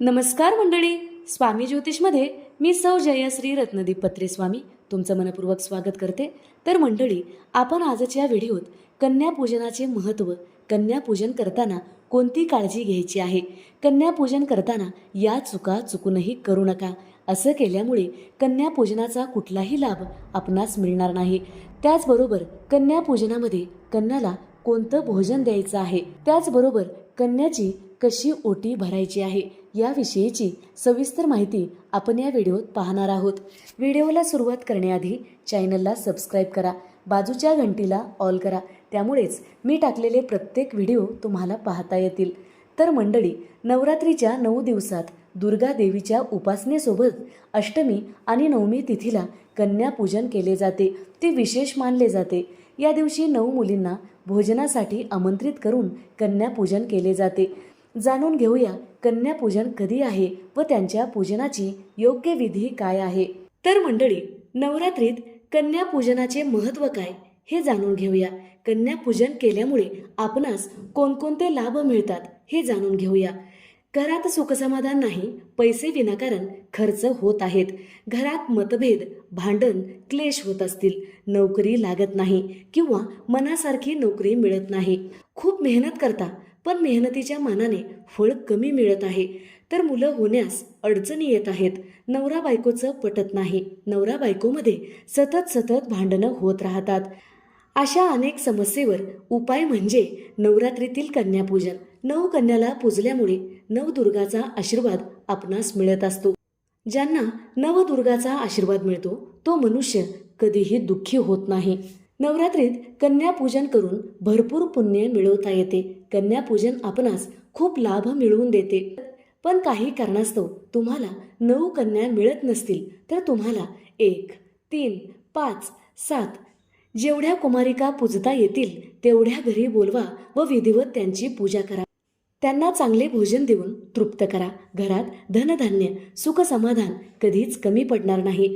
नमस्कार मंडळी. स्वामी ज्योतिषमध्ये मी सौ जयश्री रत्नदीप पत्रे स्वामी तुमचं मनपूर्वक स्वागत करते. तर मंडळी आपण आजच्या व्हिडिओत कन्यापूजनाचे महत्त्व कन्यापूजन करताना कोणती काळजी घ्यायची आहे? कन्यापूजन करताना या चुका चुकूनही करू नका. असं केल्यामुळे कन्यापूजनाचा कुठलाही लाभ आपणास मिळणार नाही. त्याचबरोबर कन्यापूजनामध्ये कन्याला कोणतं भोजन द्यायचं आहे? त्याचबरोबर कन्याची कशी ओटी भरायची आहे याविषयीची सविस्तर माहिती आपण या व्हिडिओत पाहणार आहोत. व्हिडिओला सुरुवात करण्याआधी चॅनलला सबस्क्राईब करा बाजूच्या घंटीला ऑल करा त्यामुळेच मी टाकलेले प्रत्येक व्हिडिओ तुम्हाला पाहता येतील. तर मंडळी नवरात्रीच्या नऊ दिवसात दुर्गा देवीच्या उपासनेसोबत अष्टमी आणि नवमी तिथीला कन्यापूजन केले जाते. ते विशेष मानले जाते. या दिवशी नऊ मुलींना भोजनासाठी आमंत्रित करून कन्यापूजन केले जाते. जाणून घेऊया कन्यापूजन कधी आहे व त्यांच्या पूजनाची योग्य विधी काय आहे. तर मंडळी नवरात्रीत कन्यापूजनाचे महत्त्व काय हे जाणून घेऊया. कन्यापूजन केल्यामुळे आपणास कोणकोणते लाभ मिळतात हे जाणून घेऊया. घरात सुखसमाधान नाही पैसे विनाकारण खर्च होत आहेत. घरात मतभेद भांडण क्लेश होत असतील. नोकरी लागत नाही किंवा मनासारखी नोकरी मिळत नाही. खूप मेहनत करता पण मेहनतीच्या मानाने फळ कमी मिळत आहे. तर मुलं होण्यास अडचणी येत आहेत. नवरा बायकोचं पटत नाही. नवरा बायकोमध्ये सतत सतत भांडणं होत राहतात. अशा अनेक समस्येवर उपाय म्हणजे नवरात्रीतील कन्यापूजन. नऊ कन्याला पूजल्यामुळे नवदुर्गाचा आशीर्वाद आपणास मिळत असतो. ज्यांना नवदुर्गाचा आशीर्वाद मिळतो तो मनुष्य कधीही दुःखी होत नाही. नवरात्रीत कन्यापूजन करून भरपूर पुण्य मिळवता येते. कन्यापूजन आपणास खूप लाभ मिळवून देते. पण काही कारणास्तव तुम्हाला नऊ कन्या मिळत नसतील तर तुम्हाला एक तीन पाच सात जेवढ्या कुमारिका पूजता येतील तेवढ्या घरी बोलवा व विधिवत त्यांची पूजा करा. त्यांना चांगले भोजन देऊन तृप्त करा. घरात धनधान्य सुख समाधान कधीच कमी पडणार नाही.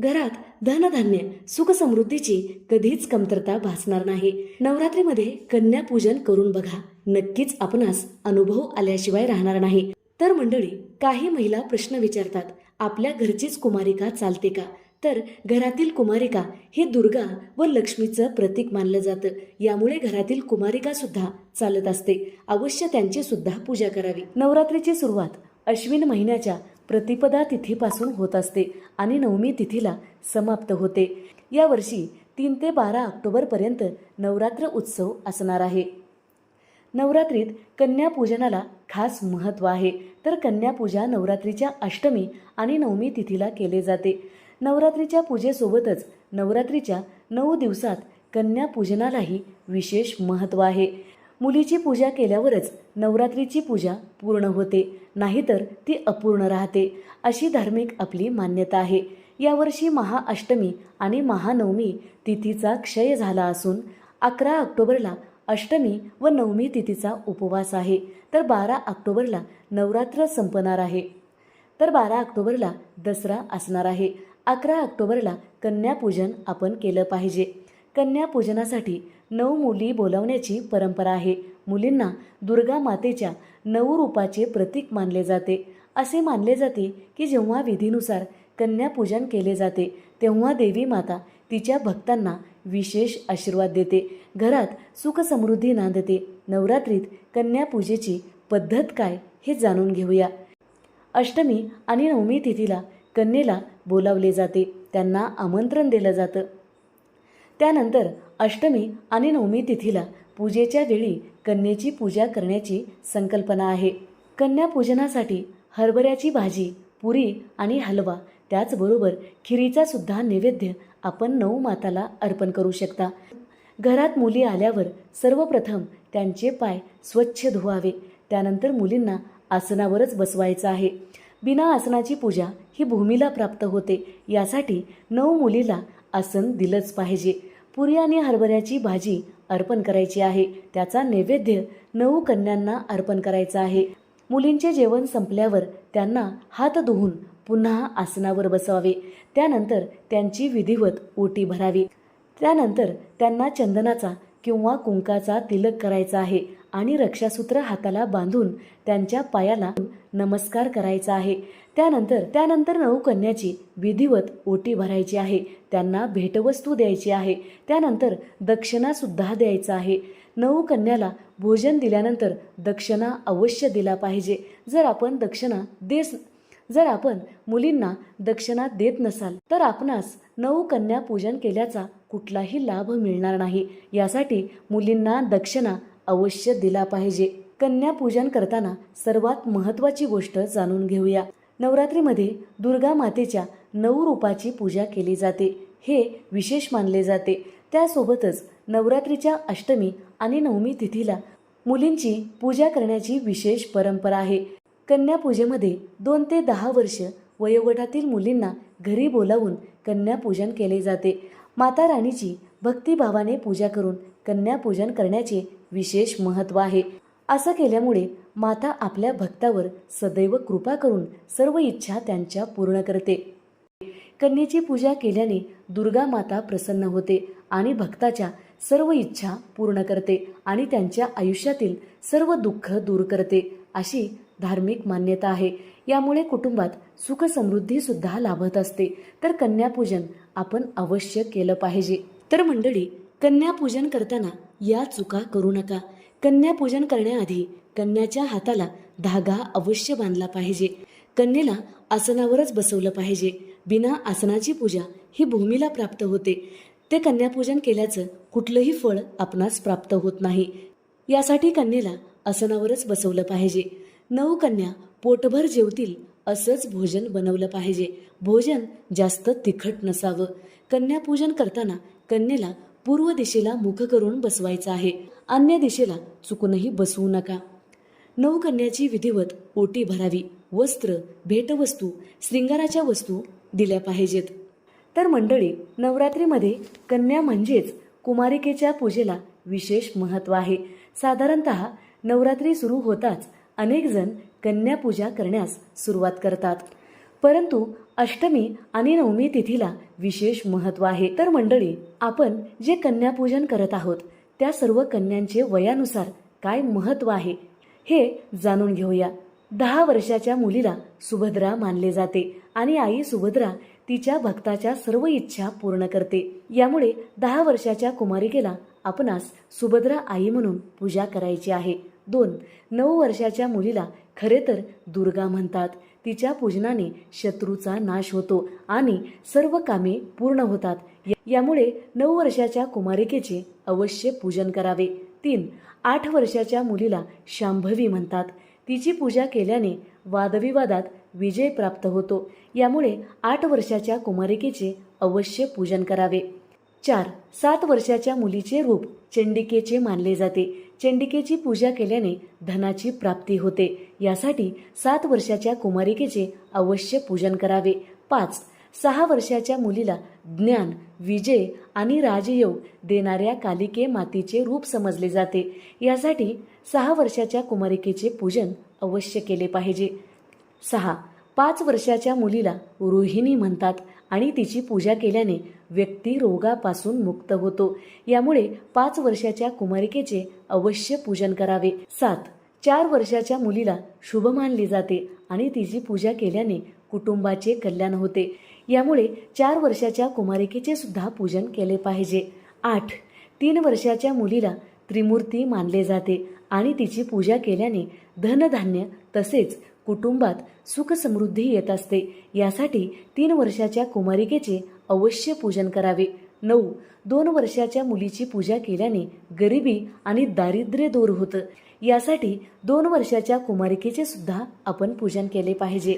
घरात धनधान्य सुखसमृद्धीची कधीच कमतरता भासणार नाही. नवरात्रीमध्ये कन्यापूजन करून बघा. नक्कीच आपणास अनुभव आल्याशिवाय राहणार नाही. तर मंडळी काही महिला प्रश्न विचारतात आपल्या घरचीच कुमारिका चालते का? तर घरातील कुमारिका हे दुर्गा व लक्ष्मीचं प्रतीक मानलं जातं. यामुळे घरातील कुमारिका सुद्धा चालत असते. अवश्य त्यांची सुद्धा पूजा करावी. नवरात्रीची सुरुवात अश्विन महिन्याच्या प्रतिपदा तिथीपासून होत असते आणि नवमी तिथीला समाप्त होते. यावर्षी तीन ते बारा ऑक्टोबरपर्यंत नवरात्र उत्सव असणार आहे. नवरात्रीत कन्यापूजनाला खास महत्त्व आहे. तर कन्यापूजा नवरात्रीच्या अष्टमी आणि नवमी तिथीला केले जाते. नवरात्रीच्या पूजेसोबतच नवरात्रीच्या नऊ दिवसात कन्यापूजनालाही विशेष महत्त्व आहे. मुलीची पूजा केल्यावरच नवरात्रीची पूजा पूर्ण होते. नाहीतर ती अपूर्ण राहते. अशी धार्मिक आपली मान्यता आहे. यावर्षी महाअष्टमी आणि महानवमी तिथीचा क्षय झाला असून अकरा ऑक्टोबरला अष्टमी व नवमी तिथीचा उपवास आहे. तर बारा ऑक्टोबरला नवरात्र संपणार आहे. तर बारा ऑक्टोबरला दसरा असणार आहे. अकरा ऑक्टोबरला कन्यापूजन आपण केलं पाहिजे. कन्यापूजनासाठी नऊ मुली बोलावण्याची परंपरा आहे. मुलींना दुर्गा मातेच्या नऊ रूपाचे प्रतीक मानले जाते. असे मानले जाते की जेव्हा विधीनुसार कन्यापूजन केले जाते तेव्हा देवी माता तिच्या भक्तांना विशेष आशीर्वाद देते. घरात सुखसमृद्धी नांदते. नवरात्रीत कन्यापूजेची पद्धत काय हे जाणून घेऊया. अष्टमी आणि नवमी तिथीला कन्येला बोलावले जाते. त्यांना आमंत्रण दिलं जातं. त्यानंतर अष्टमी आणि नवमी तिथीला पूजेच्या वेळी कन्येची पूजा करण्याची संकल्पना आहे. कन्यापूजनासाठी हरभऱ्याची भाजी पुरी आणि हलवा त्याचबरोबर खिरीचा सुद्धा नैवेद्य आपण नऊ माताला अर्पण करू शकता. घरात मुली आल्यावर सर्वप्रथम त्यांचे पाय स्वच्छ धुवावे. त्यानंतर मुलींना आसनावरच बसवायचं आहे. बिना आसनाची पूजा ही भूमीला प्राप्त होते. यासाठी नऊ मुलीला आसन दिलंच पाहिजे. पुरी आणि हरभऱ्याची भाजी अर्पण करायची आहे. त्याचा नैवेद्य नऊ कन्यांना अर्पण करायचा आहे. मुलींचे जेवण संपल्यावर त्यांना हात धुवून पुन्हा आसनावर बसवावे. त्यानंतर त्यांची विधिवत ओटी भरावी. त्यानंतर त्यांना चंदनाचा किंवा कुंकाचा तिलक करायचा आहे आणि रक्षासूत्र हाताला बांधून त्यांच्या पायाला नमस्कार करायचा आहे. त्यानंतर त्यानंतर नऊ कन्याची विधिवत ओटी भरायची आहे. त्यांना भेटवस्तू द्यायची आहे. त्यानंतर दक्षिणासुद्धा द्यायचा आहे. नऊ कन्याला भोजन दिल्यानंतर दक्षिणा अवश्य दिला पाहिजे. जर आपण दक्षिणा देस जर आपण मुलींना दक्षिणा देत नसाल तर आपणास नऊ कन्या पूजन केल्याचा कुठलाही लाभ मिळणार नाही. यासाठी मुलींना दक्षिणा अवश्य दिला पाहिजे. कन्या पूजन करताना सर्वात महत्त्वाची गोष्ट जाणून घेऊया. नवरात्रीमध्ये दुर्गा मातेच्या नऊ रूपाची पूजा केली जाते. हे विशेष मानले जाते. त्यासोबतच नवरात्रीच्या अष्टमी आणि नवमी तिथीला मुलींची पूजा करण्याची विशेष परंपरा आहे. कन्यापूजेमध्ये दोन ते दहा वर्ष वयोगटातील मुलींना घरी बोलावून कन्यापूजन केले जाते. माता राणीची भक्तिभावाने पूजा करून कन्यापूजन करण्याचे विशेष महत्त्व आहे. असं केल्यामुळे माता आपल्या भक्तावर सदैव कृपा करून सर्व इच्छा त्यांच्या पूर्ण करते. कन्येची पूजा केल्याने दुर्गा माता प्रसन्न होते आणि भक्ताच्या सर्व इच्छा पूर्ण करते आणि त्यांच्या आयुष्यातील सर्व दुःख दूर करते अशी धार्मिक मान्यता आहे. यामुळे कुटुंबात सुख लाभत असते. तर कन्यापूजन आपण अवश्य केलं पाहिजे. तर मंडळी कन्यापूजन करताना या चुका करू नका. कन्यापूजन करण्याआधी कन्याच्या हाताला धागा अवश्य बांधला पाहिजे. कन्येला आसनावरच बसवलं पाहिजे. बिना आसनाची पूजा ही भूमीला प्राप्त होते. ते कन्यापूजन केल्याचं कुठलंही फळ आपणास प्राप्त होत नाही. यासाठी कन्येला आसनावरच बसवलं पाहिजे. नऊ कन्या पोटभर जेवतील असंच भोजन बनवलं पाहिजे. भोजन जास्त तिखट नसावं. कन्यापूजन करताना कन्येला पूर्व दिशेला मुख करून बसवायचं आहे. अन्य दिशेला चुकूनही बसवू नका. नवकन्याची विधिवत ओटी भरावी वस्त्र भेटवस्तू श्रृंगाराच्या वस्तू दिल्या पाहिजेत. तर मंडळी नवरात्रीमध्ये कन्या म्हणजेच कुमारिकेच्या पूजेला विशेष महत्त्व आहे. साधारणत नवरात्री सुरू होताच अनेक जण करण्यास सुरुवात करतात. परंतु अष्टमी आणि नवमी तिथीला विशेष महत्त्व आहे. तर मंडळी आपण जे कन्यापूजन करत आहोत त्या सर्व कन्यांचे वयानुसार काय महत्त्व आहे हे जाणून घेऊया. दहा वर्षाच्या मुलीला सुभद्रा मानले जाते आणि आई सुभद्रा तिच्या भक्ताच्या सर्व इच्छा पूर्ण करते. यामुळे दहा वर्षाच्या कुमारिकेला आपणास सुभद्रा आई म्हणून पूजा करायची आहे. दोन नऊ वर्षाच्या मुलीला खरे तर दुर्गा म्हणतात. तिच्या पूजनाने शत्रूचा नाश होतो आणि सर्व कामे पूर्ण होतात. यामुळे नऊ वर्षाच्या कुमारिकेचे अवश्य पूजन करावे. तीन आठ वर्षाच्या मुलीला शांभवी म्हणतात. तिची पूजा केल्याने वादविवादात विजय प्राप्त होतो. यामुळे आठ वर्षाच्या कुमारिकेचे अवश्य पूजन करावे. चार सात वर्षाच्या मुलीचे रूप चंडिकेचे मानले जाते. चंडिकेची पूजा केल्याने धनाची प्राप्ती होते. यासाठी सात वर्षाच्या कुमारिकेचे अवश्य पूजन करावे. पाच सहा वर्षाच्या मुलीला ज्ञान विजय आणि राजयोग देणाऱ्या कालिके मातीचे रूप समजले जाते. यासाठी सहा वर्षाच्या कुमारिकेचे पूजन अवश्य केले पाहिजे. सहा पाच वर्षाच्या मुलीला रोहिणी म्हणतात. आणि तिची पूजा केल्याने व्यक्ती रोगापासून मुक्त होतो. यामुळे पाच वर्षाच्या कुमारिकेचे अवश्य पूजन करावे. सात चार वर्षाच्या मुलीला शुभ मानले जाते आणि तिची पूजा केल्याने कुटुंबाचे कल्याण होते. यामुळे चार वर्षाच्या कुमारिकेचे सुद्धा पूजन केले पाहिजे. आठ तीन वर्षाच्या मुलीला त्रिमूर्ती मानले जाते आणि तिची पूजा केल्याने धनधान्य तसेच कुटुंबात सुखसमृद्धी येत असते. यासाठी तीन वर्षाच्या कुमारिकेचे अवश्य पूजन करावे. नऊ दोन वर्षाच्या मुलीची पूजा केल्याने गरिबी आणि दारिद्र्य दूर होतं. यासाठी दोन वर्षाच्या कुमारिकेचे सुद्धा आपण पूजन केले पाहिजे.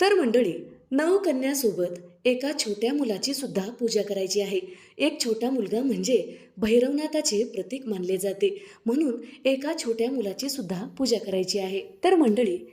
तर मंडळी नऊ कन्यासोबत एका छोट्या मुलाची सुद्धा पूजा करायची आहे. एक छोटा मुलगा म्हणजे भैरवनाथाचे प्रतीक मानले जाते. म्हणून एका छोट्या मुलाची सुद्धा पूजा करायची आहे. तर मंडळी